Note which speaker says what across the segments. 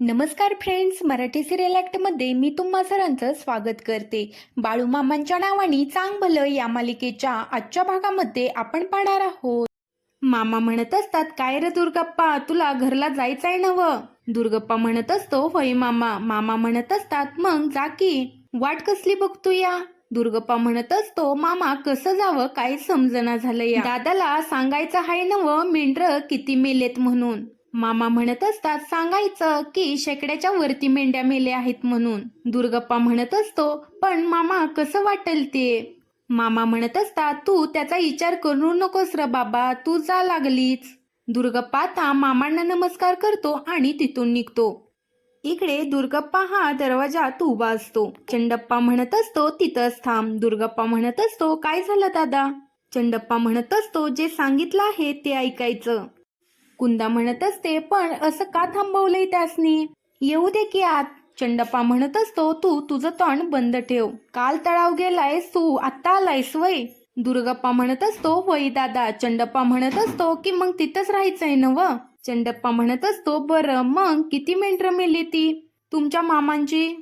Speaker 1: नमस्कार friends Marathi serial ॲक्टमध्ये मी तुम्हा सरांचं स्वागत करते. बाळूमामांच्या नावाने चांग भलं या मालिकेच्या आजच्या भागामध्ये आपण पाहणार आहोत. मामा म्हणत असतात काय रे दुर्गप्पा तुला घरला जायचंय नव? दुर्गप्पा म्हणत असतो होय मामा. मामा म्हणत असतात मग जा की वाट कसली बघतो या? दुर्गप्पा म्हणत असतो मामा कसं जावं? काय समजना झालं या? दादाला सांगायचं हाय नव मेंढर किती मेलेत म्हणून. मामा म्हणत असतात सांगायचं की शेकड्याच्या वरती मेंढ्या मेले आहेत म्हणून. दुर्गप्पा म्हणत असतो पण मामा कसं वाटेल ते? मामा म्हणत असतात तू त्याचा विचार करू नकोस र बाबा तू जा लागलीच. दुर्गप्पा आता मामांना नमस्कार करतो आणि तिथून निघतो. इकडे दुर्गप्पा हा दरवाजात उभा असतो. चंडप्पा म्हणत असतो तिथंच थांब. दुर्गप्पा म्हणत असतो काय झालं दादा? चंडप्पा म्हणत असतो जे सांगितलं आहे ते ऐकायचं. कुंदा म्हणत असते पण असं का थांबवलंय त्यासनी? येऊ दे की आत. चंडप्पा म्हणत असतो तू तुझं तोंड बंद ठेव. काल तळाव गेलायस तू आत्ता आलायस वय. दुर्गप्पा म्हणत असतो वय दादा. चंडप्पा म्हणत असतो की मग तिथंच राहायचंय ना व चंडप्पा म्हणत असतो बरं मग किती मेंढरं मेली ती? तुमच्या मामांची?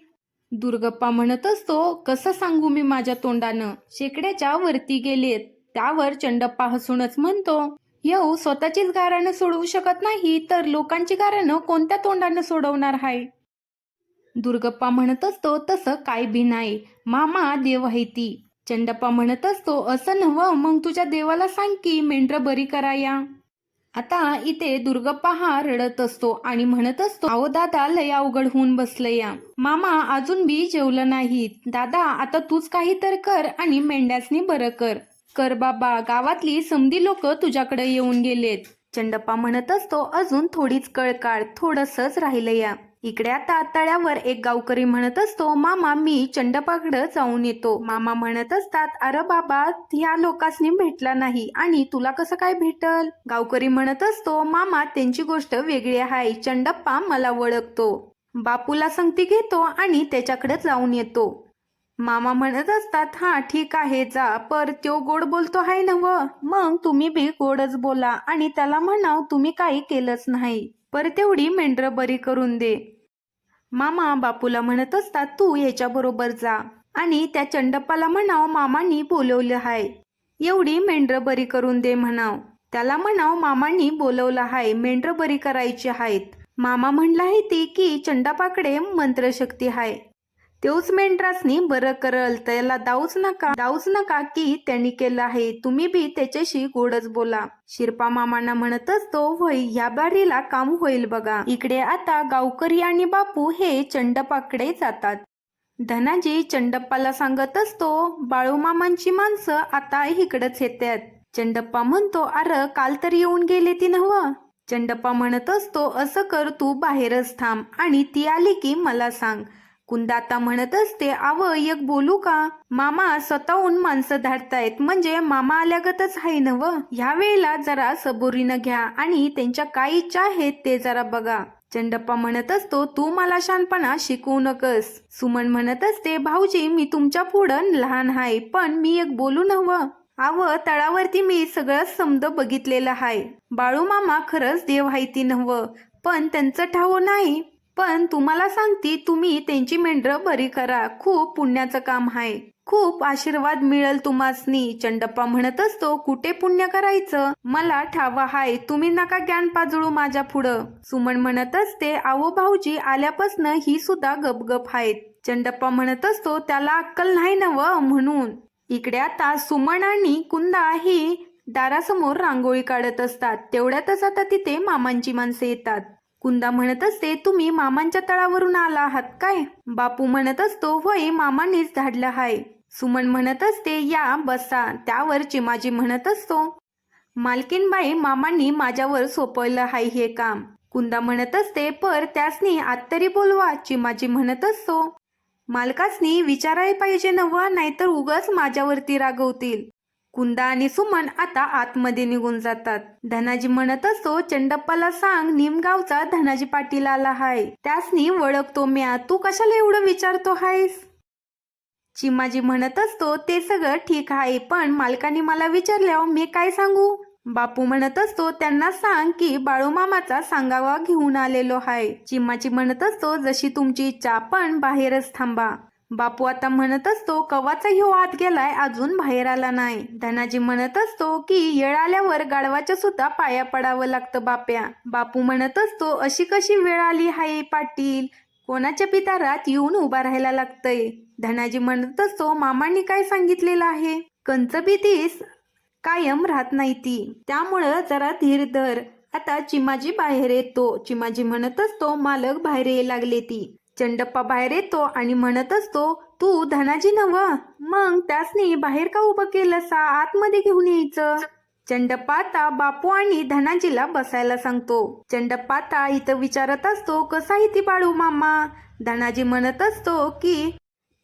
Speaker 1: दुर्गप्पा म्हणत असतो कसं सांगू मी माझ्या तोंडानं? शेकड्याच्या वरती गेलेत. त्यावर चंडप्पा हसूनच म्हणतो येऊ स्वतःचीच गाराणं सोडवू शकत नाही तर लोकांची गाराणं कोणत्या तोंडानं सोडवणार आहे दुर्गप्पा म्हणत असतो तसं काय बी नाही. मामा देव आहे ती. चंडप्पा म्हणत असतो असं नव्ह मग तुझ्या देवाला सांग की मेंढर बरी कराया. आता इथे दुर्गप्पा हा रडत असतो आणि म्हणत असतो अहो दादा लय अवघड होऊन बसलं या मामा अजून बी जेवलं नाहीत. दादा आता तूच काही तर कर आणि मेंढ्यासनी बरं कर. कर बाबा गावातली समधी लोक तुझ्याकडे येऊन गेलेत. चंडप्पा म्हणत असतो अजून थोडीच कळकाळ थोडसच राहिलं या. इकडे आता तळ्यावर एक गावकरी म्हणत असतो मामा मी चंडपाकडे जाऊन येतो. मामा म्हणत असतात अरे बाबा ह्या लोकांनी भेटला नाही आणि तुला कसं काय भेटल? गावकरी म्हणत असतो मामा त्यांची गोष्ट वेगळी आहे चंडप्पा मला ओळखतो. बापूला संगती घेतो आणि त्याच्याकडे जाऊन येतो. मामा म्हणत असतात हा ठीक आहे जा. पर त्यो गोड बोलतो आहे नव व? मग तुम्ही बी गोडच बोला आणि त्याला म्हणाव तुम्ही काही केलंच नाही. पर तेवढी मेंढर बरी करून दे. मामा बापूला म्हणत असतात तू याच्याबरोबर जा. आणि त्या चंडप्पाला म्हणाव मामांनी बोलवलं हाय. एवढी मेंढर बरी करून दे म्हणाव. त्याला म्हणाव मामांनी बोलवलं हाय मेंढर बरी करायची आहेत मामा म्हणला आहे ती की चंडापाकडे मंत्रशक्ती हाय. तेच मेंढरासनी बरं करल त्याला दाऊच नका दाऊच नका की त्यांनी केलं आहे. तुम्ही बी त्याच्याशी गोडच बोला. शिरपा मामांना म्हणत असतो वय ह्या बारीला काम होईल बघा. इकडे आता गावकरी आणि बापू हे चंडपाकडे जातात. धनाजी चंडप्पाला सांगत असतो बाळूमामांची माणसं आता इकडंच येतात. चंडप्पा म्हणतो अरे काल तर येऊन गेले ती नव चंडप्पा म्हणत असतो असं कर तू बाहेरच थांब आणि ती आली की मला सांग. कुंदाता म्हणत असते आव एक बोलू का? मामा स्वतःहून माणसं धाडतायत म्हणजे मामा आल्यागतच आहे नव ह्या वेळेला जरा सबुरीनं घ्या आणि त्यांच्या काय इच्छा आहेत ते जरा बघा. चंडप्पा म्हणत असतो तू मला शानपणा शिकवू नकस. सुमन म्हणत असते भाऊजी मी तुमच्या पुढं लहान आहे पण मी एक बोलू नवं आव तळावरती मी सगळं समद बघितलेलं आहे. बाळू मामा खरंच देव आहे ती नव्ह पण त्यांचं ठाव नाही. पण तुम्हाला सांगते तुम्ही त्यांची मेंढरं बरी करा. खूप पुण्याचं काम आहे. खूप आशीर्वाद मिळेल तुम्हासनी. चंडप्पा म्हणत असतो कुठे पुण्य करायचं? मला ठावा हाय. तुम्ही नका ज्ञान पाजळू माझ्या पुढं. सुमन म्हणत असते आवो भाऊजी आल्यापासनं ही सुद्धा गपगप आहेत. चंडप्पा म्हणत असतो त्याला अक्कल नाही नव म्हणून. इकडे आता सुमन आणि कुंदा ही दारासमोर रांगोळी काढत असतात. तेवढ्यातच आता तिथे मामांची माणसं येतात. कुंदा म्हणत असते तुम्ही मामांच्या तळावरून आला आहात काय? बापू म्हणत असतो होय मामांनीच धाडलं हाय. सुमन म्हणत असते या बसा. त्यावर चिमाजी म्हणत असतो मालकीनबाई मामांनी माझ्यावर सोपवलं हाय हे काम. कुंदा म्हणत असते पर त्यासनी आत्तरी बोलवा. चिमाजी म्हणत असतो मालकासनी विचारायला पाहिजे नव्हा नाहीतर उगाच माझ्यावरती रागवतील. कुंदा आणि सुमन आता आतमध्ये निघून जातात. धनाजी म्हणत असतो चंडप्पाला सांग निमगावचा धनाजी पाटील आला हाय. त्यासनी ओळखतो म्या. तू कशाला एवढं विचारतो हायस? चिमाजी म्हणत असतो ते सगळं ठीक आहे पण मालकाने मला विचारल्यावर मी काय सांगू? बापू म्हणत असतो त्यांना सांग की बाळूमामाचा सांगावा घेऊन आलेलो हाय. चिमाची म्हणत असतो जशी तुमची इच्छा पण बाहेरच थांबा. बापू आता म्हणत असतो कवाचा ह्यो आत गेलाय अजून बाहेर आला नाही. धनाजी म्हणत असतो की येळ आल्यावर गाढवाच्या सुद्धा पाया पडावं लागतं बाप्या. बापू म्हणत असतो अशी कशी वेळ आली हाय पाटील? कोणाच्या पितारात येऊन उभा राहायला लागतंय? धनाजी म्हणत असतो मामांनी काय सांगितलेलं आहे? कंच भीतीस कायम राहत नाही ती. त्यामुळं जरा धीर धर. आता चिमाजी बाहेर येतो. चिमाजी म्हणत असतो मालक बाहेर ये लागले ती. चंडप्पा बाहेर येतो आणि म्हणत असतो तू धनाजी नव मग त्यासनी बाहेर का उभं केलं सा आतमध्ये घेऊन यायचं. चंडप्पा आता बापू आणि धनाजीला बसायला सांगतो. चंडप्पा आता इथं विचारत असतो कसा इथे बाळू मामा? धनाजी म्हणत असतो की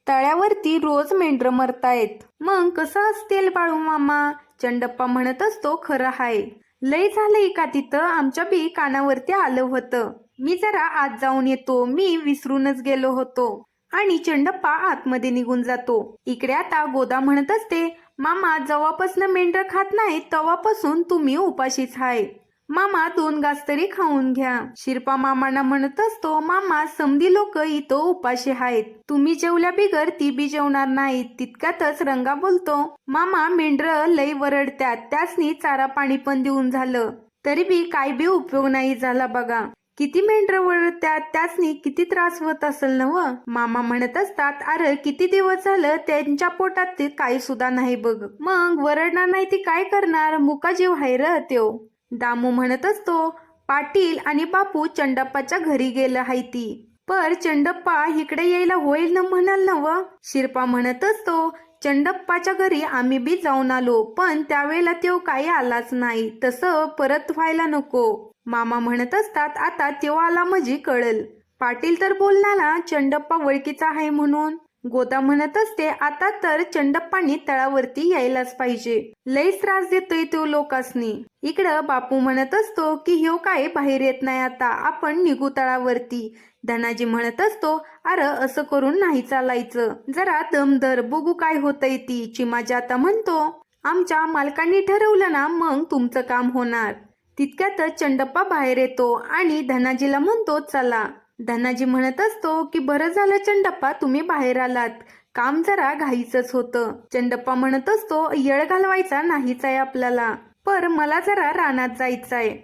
Speaker 1: तळ्यावरती रोज मेंढरं मरतायत. मग कसं असतील बाळू मामा? चंडप्पा म्हणत असतो खरं हाय. लय झालंय का तिथं? आमच्या बी कानावरती आलं होतं. मी जरा आत जाऊन येतो. मी विसरूनच गेलो होतो. आणि चंडप्पा आतमध्ये निघून जातो. इकडे आता गोदा म्हणत असते मामा जेव्हापासून मेंढर खात नाही तेव्हापासून तुम्ही उपाशीच आहे मामा दोन गास तरी खाऊन घ्या. शिरपा मामांना म्हणत असतो मामा समधी लोक इथं उपाशी आहेत तुम्ही जेवल्या बिगर ती बी जेवणार नाहीत. तितक्यातच रंगा बोलतो मामा मेंढर लई वरडत्यात. त्यासनी चारा पाणी पण देऊन झालं. तरी बी काय बी उपयोग नाही झाला बघा. किती मेंढर वरडत्यात त्यासनी किती त्रास होत असेल नव मामा म्हणत असतात अरे किती दिवस झालं त्यांच्या पोटात ते काही सुद्धा नाही बघ. मग वरडणार नाही ती काय करणार? मुका जीव हाय त्यो. दामू म्हणत असतो पाटील आणि बापू चंडप्पाच्या घरी गेलं हाय ती. पर चंडप्पा इकडे यायला होईल ना म्हणाल नव शिरपा म्हणत असतो चंडप्पाच्या घरी आम्ही बी जाऊन आलो पण त्यावेळेला तो काही आलाच नाही. तसं परत व्हायला नको. मामा म्हणत असतात आता तो आला म्हणजे कळल. पाटील तर बोलला चंडप्पा वळकीचा आहे म्हणून. गोदा म्हणत असते आता तर चंडप्पानी तळावरती यायलाच पाहिजे. लईच त्रास देतोय तो लोकांसनी. इकडं बापू म्हणत असतो की ह्यो काय बाहेर येत नाही आता आपण निघू तळावरती. धनाजी म्हणत असतो अरे असं करून नाही चालायचं. जरा दमदर बघू काय होतंय ती चिमाजी आता म्हणतो. आमच्या मालकांनी ठरवलं ना मग तुमचं काम होणार. तितक्यातच चंडप्पा बाहेर येतो आणि धनाजीला म्हणतो चला. धनाजी म्हणत असतो की बरं झालं चंडप्पा तुम्ही बाहेर आलात. काम जरा घाईचंच होतं. चंडप्पा म्हणत असतो येळ घालवायचा नाहीच आहे आपल्याला. पर मला जरा रानात जायचंय.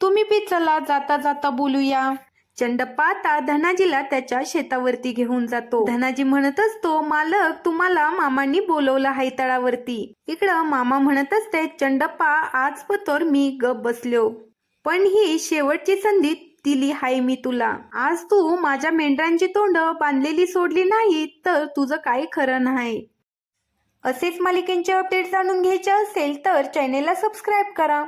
Speaker 1: तुम्ही बी चला जाता जाता बोलूया. चंडप्पा आता धनाजीला त्याच्या शेतावरती घेऊन जातो. धनाजी म्हणत असतो मालक तुम्हाला मामांनी बोलवलं आहे तळावरती. इकडं मामा म्हणत असते चंडप्पा आज पतोर मी गप बसलो पण ही शेवटची संधी दिली हाय मी तुला. आज तू माझ्या मेंढरांची तोंड बांधलेली सोडली नाही तर तुझं काही खरं नाही. असेच मालिकेंचे अपडेट जाणून घ्यायचे असेल तर चॅनेलला सबस्क्राईब करा.